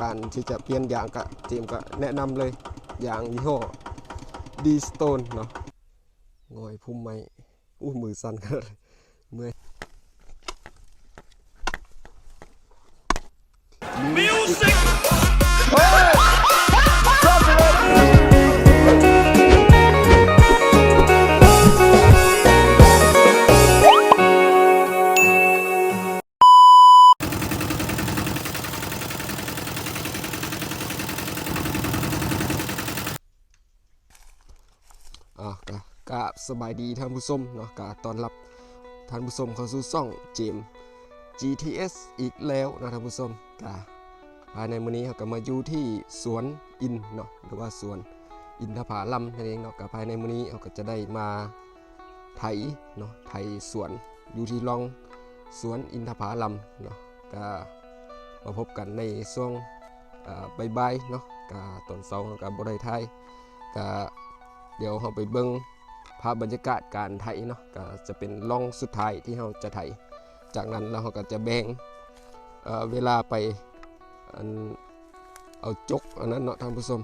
การที่จะเปลี่ยนยางก็เจมก็แนะนำเลยยางยี่ห้อดีสโตนเนาะงอยพุ่มไม้อู้มือสั่นขนเลยเมื่อยอ่ สบายดีท่านผู้ชมเนาะกะต้อนรับท่านผู้ชมเข้าสู่ช่องเจม GTS อีกแล้วนะท่านผู้ชมกะภายในมื้อนี้เราก็มาอยู่ที่สวนอินเนาะหรือว่าสวนอินทผลัมนั่นเองเนาะกะภายในมื้อนี้เราก็จะได้มาไถเนาะไถสวนอยู่ที่ร่องสวนอินทผลัมเนาะก็มาพบกันในช่วงอ่าบ่ายๆเนาะกะตอนเช้าราก็บ่ได้ถ่ายกะเดี๋ยวเราไปเบิ่ง ภาพบรรยากาศการไถเนาะก็จะเป็นล่องสุดท้ายที่เราจะไถจากนั้นเราก็จะแบ่งเวลาไปเอาจกอันนั้นเนาะท่านผู้ชม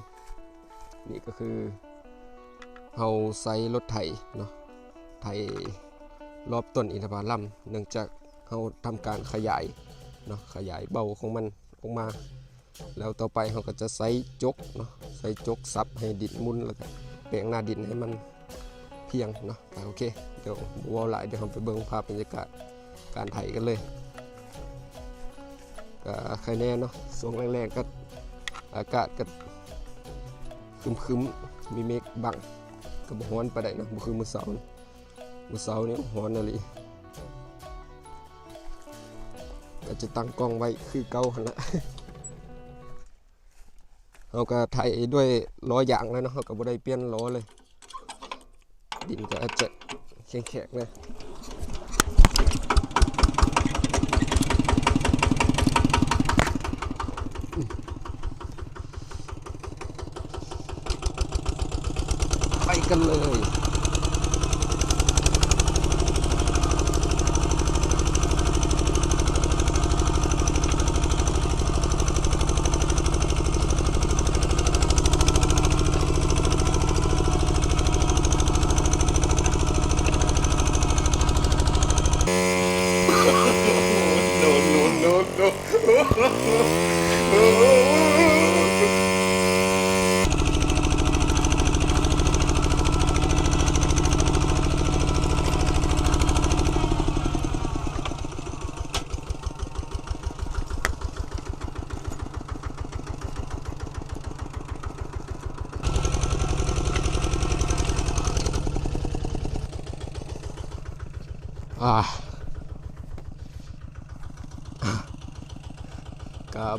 นี่ก็คือเราใส่รถไถเนาะไถรอบต้นอินทผลัมเนื่องจากเราทำการขยายเนาะขยายเบาของมันออกมา แล้วต่อไปเราก็จะใส่จกเนาะใส่จกซับให้ดินมุนแล้วก็แปลงหน้าดินให้มัน พียงเนาะโอเค เดี๋ยวบัวหลายเดี๋ยวเราไปเบิ่งภาพบรรยากาศการไถกันเลยก็ใครแน่เนาะช่วงแรกๆก็อากาศก็คึมๆมีเมฆบังก็บ่ร้อนปานใดเนาะบ่คือมือเช้านี่มื้อเช้านี่ร้อนอะไรก็จะตั้งกล้องไว้คือเก่าหันละเราก็ไถด้วยล้อยางแล้วเนาะเราก็บ่ได้เปลี่ยนล้อเลย ดินก็อาจจะแข็งๆนะไปกันเลย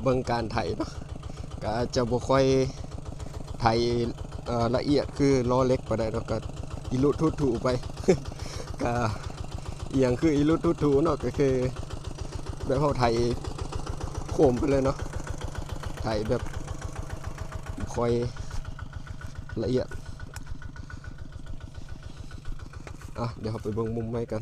เบิ่งการไถเนาะก็จะบ่ค่อยไถละเอียดคือล้อเล็กไปานใดเนาะก็อีลุทุถูไปก็เอียงคืออีลุทุถูเนาะก็คือแบบเฮาไถโคมไปเลยเนาะไถแบบบ่ค่อยละเอียดอะเดี๋ยวเราไปเบิ่งมุมใหม่กัน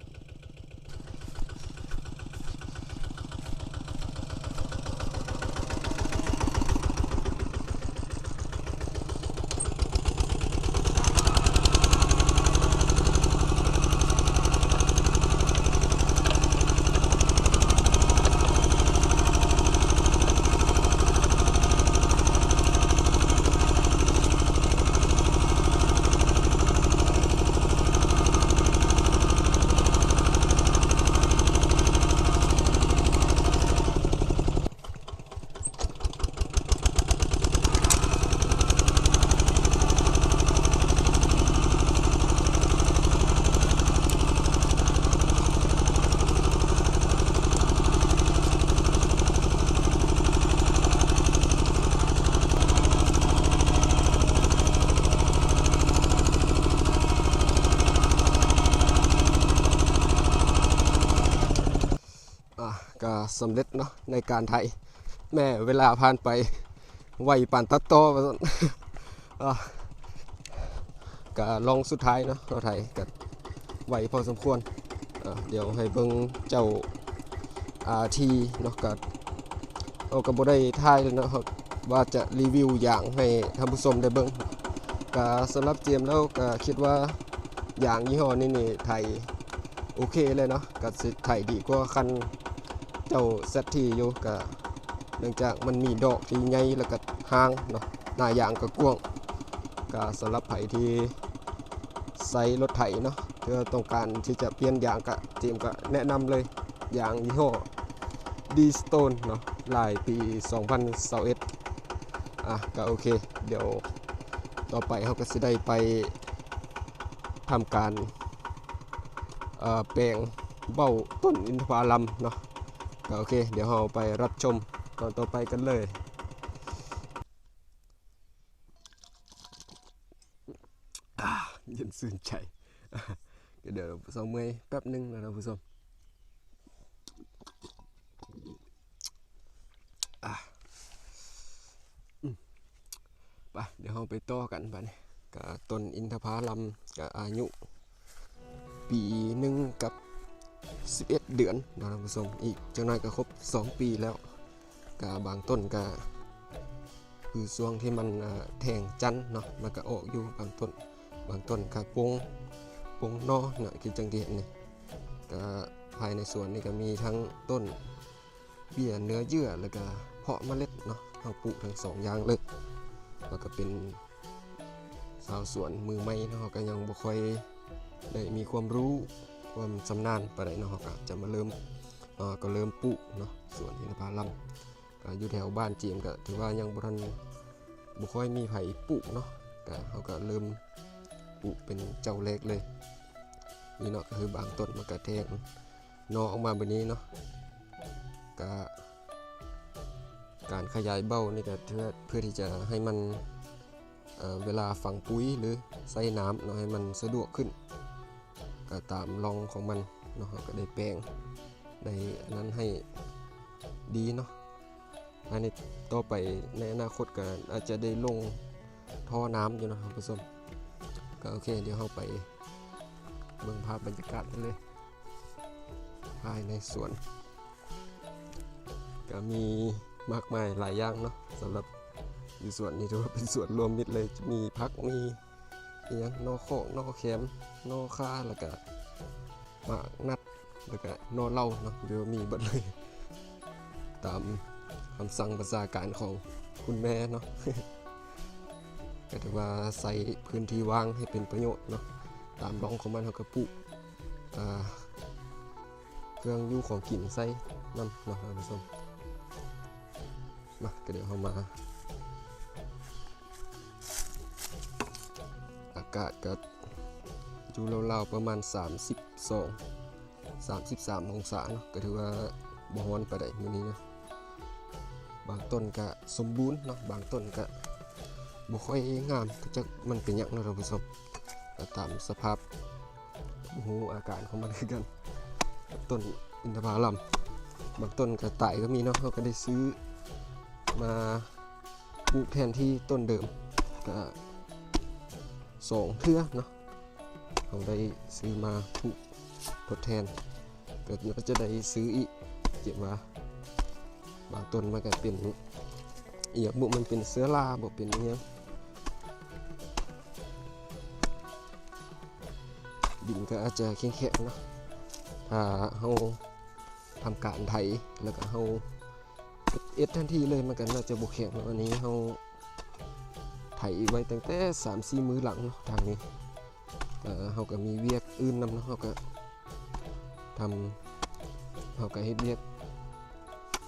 อะก็ สำเร็จเนาะในการไถแม่เวลาผ่านไปไวปานตัดต่อว่าซั่นอะก็ลองสุดท้ายเนาะเราไถก็ไวพอสมควรเดี๋ยวให้เบิ่งเจ้าอาทีเนาะก็เอาก็บ่ได้ถ่ายเลยเนะครับว่าจะรีวิวอย่างให้ท่านผู้ชมได้เบิ่งก็สำหรับเจมแล้วก็คิดว่าอย่างยี่ห้อนี้นี่ไทยโอเคเลยเนาะก็สิไทยดีกว่าคัน เจ้า ZT อยู่ก็เนื่องจากมันมีดอกที่ใหญ่แล้วก็หางเนาะหน้ายางก็กว้างก็สำหรับไผที่ใส่รถไถเนาะเพื่อต้องการที่จะเปลี่ยนยางกะเจมก็แนะนำเลยยางยี่ห้อดีสโตนเนาะลายปี 2021อะก็โอเค เดี๋ยวต่อไปเขาก็จะได้ไปทำการแปลงเบ้าต้นอินทผลัมเนาะ โอเค เดี๋ยวเราไปรับชมตอนต่อไปกันเลย เย็นซื่นใจ เดี๋ยวสองเมอแป๊บหนึงนะท่านผู้ชมอะอืมไปเดี๋ยวเราไปต่อกันไปนี่กับต้นอินทผลัมกับอายุ ปีหนึ่งกับ 11 เดือนนะท่านผู้ชมอีกจ้าน้อยก็ครบ 2 ปีแล้วกับบางต้นก็คือช่วงที่มันแทงจันเนาะมันก็ออกอยู่บางต้นบางต้นก็ปงปงนอเนาะคือจังที่เห็นนี่ก็ภายในสวนนี่ก็มีทั้งต้นเบี้ยเนื้อเยื่อแล้วก็เพาะเมล็ดเนาะเราปลูกทั้งสองอย่างเลยแล้วก็เป็นชาวสวนมือใหม่เนาะก็ยังบ่ค่อยได้มีความรู้ ว่ามันชำนาญปานใดเนาะก็จะมาเริ่มเอ่อก็เริ่มปลูกเนาะสวนอินทผลัมก็อยู่แถวบ้านเจียมก็ถือว่ายังบ่ทันบ่ค่อยมีไผปลูกเนาะก็เขาก็เริ่มปลูกเป็นเจ้าเล็กเลยนี่เนาะก็คือบางต้นมันก็แทงนอออกมาแบบนี้เนาะก็การขยายเบ้านี่ก็เพื่อเพื่อที่จะให้มันเอ่อเวลาฝังปุ๋ยหรือใส่น้ำเนาะให้มันสะดวกขึ้น ก็ตามรองของมันเนาะก็ได้แปลงได้นนั้นให้ดีเนาะภายในต่อไปในอนาคตก็อาจจะได้ลงท่อน้ำอยู่นะครับผู้ชมก็โอเคเดี๋ยวเราไปเบิ่งภาพบรรยากาศกันเลยภายในสวน ก็มีมากมายหลายอย่างเนาะสำหรับอยู่สวนนี้ถือว่าเป็นสวนรวมมิตรเลยจะมีพักมี อหยังนอโคกนอแคมนอค่าแล้วก็หมากนัดแล้วก็นอเหล่าเนาะเดี๋ยวมีบัดเลย ตามคำสั่งภาษาการของคุณแม่เนาะก็ถือว่าใส่พื้นที่ว่างให้เป็นประโยชน์เนาะตามร่องของมันเขาก็ปลูกเครื่องยู่ของกินใส่น้ำเนาะท่านผู้ชมมาก็เดี๋ยวเรามาากาศก็อยู่ราวๆประมาณ 32 33 องศาเนาะก็ถือว่าบ่ร้อนไปได้มื้อนี้นะบางต้นก็สมบูรณ์เนาะบางต้นก็บ่ค่อยงามก็จะมันเป็นอย่างเนาะท่านผู้ชมก็ตามสภาพหูอาการของมันคือกันต้นอินทผลัมบางต้นกระต่ายก็มีเนาะเขาก็ได้ซื้อมาปลูกแทนที่ต้นเดิมก็ สองเทื่อเนาะเขาได้ซื้อมาปลูกทดแทนเกิดก็จะได้ซื้ออีกเก็บว่าบางต้นมันก็เป็นเอีกบุมันเป็นเสื้อราบ่เป็นอหยังดินก็อาจจะแข็งๆเนาะถ้าเฮาทำการไถแล้วก็เฮาเอ็ดทันทีเลยมันก็น่าจะบ่แข็งเนาะอันนี้เฮา ไถไว้ตั้งแต่สามสี่มือหลังเนาะทางนี้เอ่อเขาก็มีเวียกอื่นนำเนาะเฮาก็ทำเขาก็เฮ็ดเวียก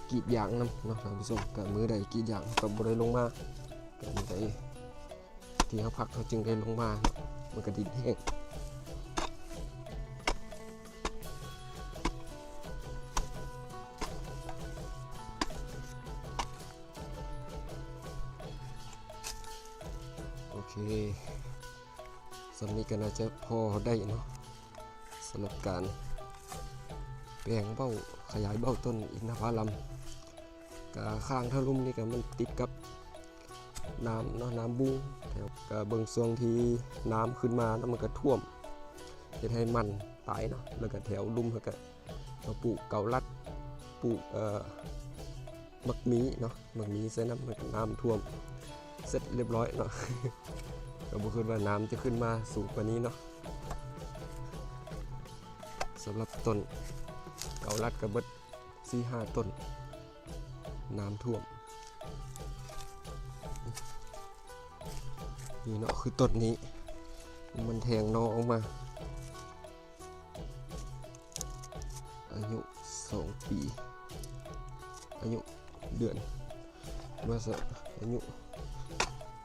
กีดยางนำเนาะท่านผู้ชมก็มื้อใดกีดยางก็บ่ได้ลงมาก็มื้อใดที่เขาพักเขาจึงได้ลงมามันก็ดินแห้ง เคสำนี้ก็น่าจะพอได้เนาะสำหรับการแปลงเบ้าขยายเบ้าต้นอินทผลัมกะข้างทะลุมนี่ก็มันติดกับน้ำเนาะน้ำบุ้งแถวกะเบิงช่วงที่น้ำขึ้นมาแล้วมันก็ท่วมเฮ็ดให้มันตายเนาะแล้วก็แถวลุ่มเขาก็มาปลูกเกาลัดปลูกเอ่อมักมีเนาะมักมีใส่น้ำมันก็น้ำท่วม เสร็จเรียบร้อยเนาะ ก็บ่คิดว่าน้ำจะขึ้นมาสูงกว่านี้เนาะสำหรับต้นเกาลัดกระเบิดสี่ห้าต้น น้ำท่วม นี่เนาะคือต้นนี้ มันแทงนอออกมา อายุสองปี อายุเดือนว่าสอายุ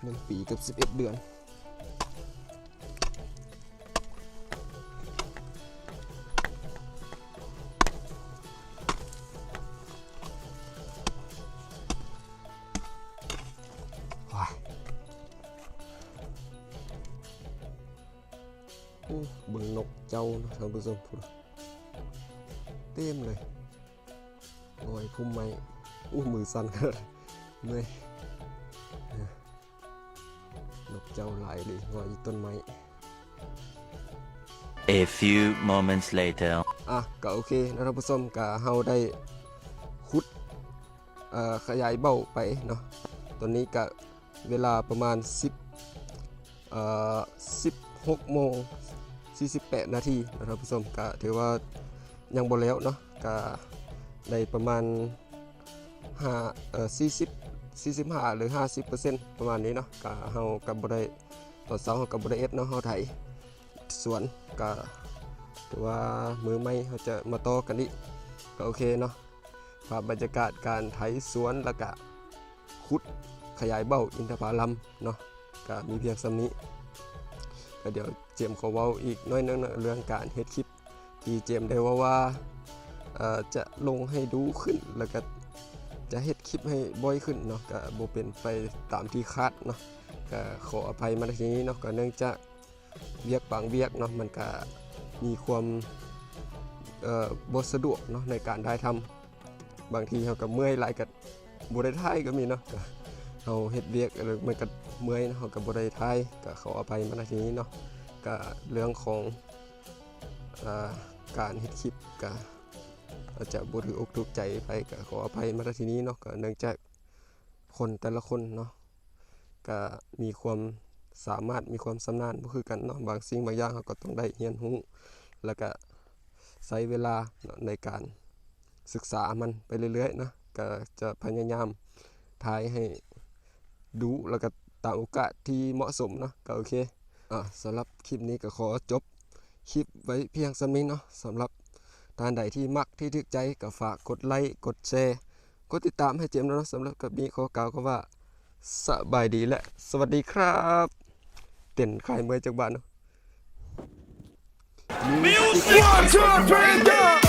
หนึ่งปีกับสิบเอ็ดเดือน อู้เบิ่งนกเจ้าเนาะท่านผู้ชมพูดเต็มเลยงอยพุ่มไม้อู้มือสั่นขนาดเมื่อยนกเจ้าหลายเลยงอยอยู่ต้นไม้ A few moments later. อะก็โอเคนะท่านผู้ชมก็เฮาได้ขุดเอ่อขยายเบ้าไปเนาะตอนนี้ก็เวลาประมาณ 10เอ่อ16โมง 48 นาทีนะท่านผู้ชมก็ถือว่ายังบ่แล้วเนาะก็ได้ประมาณ5เอ่อ40 45 หรือ 50%ประมาณนี้เนาะก็เฮาก็บ่ได้ตอนเช้าเฮาก็บ่ได้เอ็ดเนาะเฮาไถสวนก็ถือว่ามือไม่เขาจะมาตอกันนี้ก็โอเคเนาะภาพบรรยากาศการไถสวนแล้วก็ขุดขยายเบ้าอินทผลัมเนาะก็มีเพียงสำนี้ ก็เดี๋ยวเจมขอเว้าอีกน้อยนึงเรื่องการเฮ็ดคลิปที่เจมได้ว่าว่าจะลงให้ดูขึ้นแล้วก็จะเฮ็ดคลิปให้บ่อยขึ้นเนาะก็บ่เป็นไปตามที่คาดเนาะก็ขออภัยมาทีนี้เนาะก็เนื่องจากเวียกบางเวียกเนาะมันก็มีความเอ่สะดวกเนาะในการได้ทำบางทีเขาก็เมื่อยหลายกับบได้ทายก็มีเนาะ เราเฮ็ดเวียกอะไรมันก็เมื่อยเนาะเขาก็บได้ทายก็ขออภัยมาทีนี้เนาะก็เรื่องของอการเฮ็ดคลิปก็อาจจะบ่ถืออกถูกใจไปก็ขออภัยมาทีนี้เนาะก็เนื่องจากคนแต่ละคนเนาะก็มีความสามารถมีความสำนาญบ่คือกันเนาะบางสิ่งบางอย่างเขาก็ต้องได้เรียนรู้แล้วก็ใช้เวลาในการศึกษามันไปเรื่อยๆนะก็จะพยายามทายให้ ดูแล้วก็ตามโอกาสที่เหมาะสมเนาะก็โอเคอะสำหรับคลิปนี้ก็ขอจบคลิปไว้เพียงสำนี้เนาะสำหรับท่านใดที่มักที่ทึกใจก็ฝากกดไลค์กดแชร์กดติดตามให้เจมส์ด้วยเนาะสำหรับกับนี้ขอกล่าวคำว่าสบายดีและสวัสดีครับเต้นขายเมื่อจากบ้านเนาะ One, two, three, go!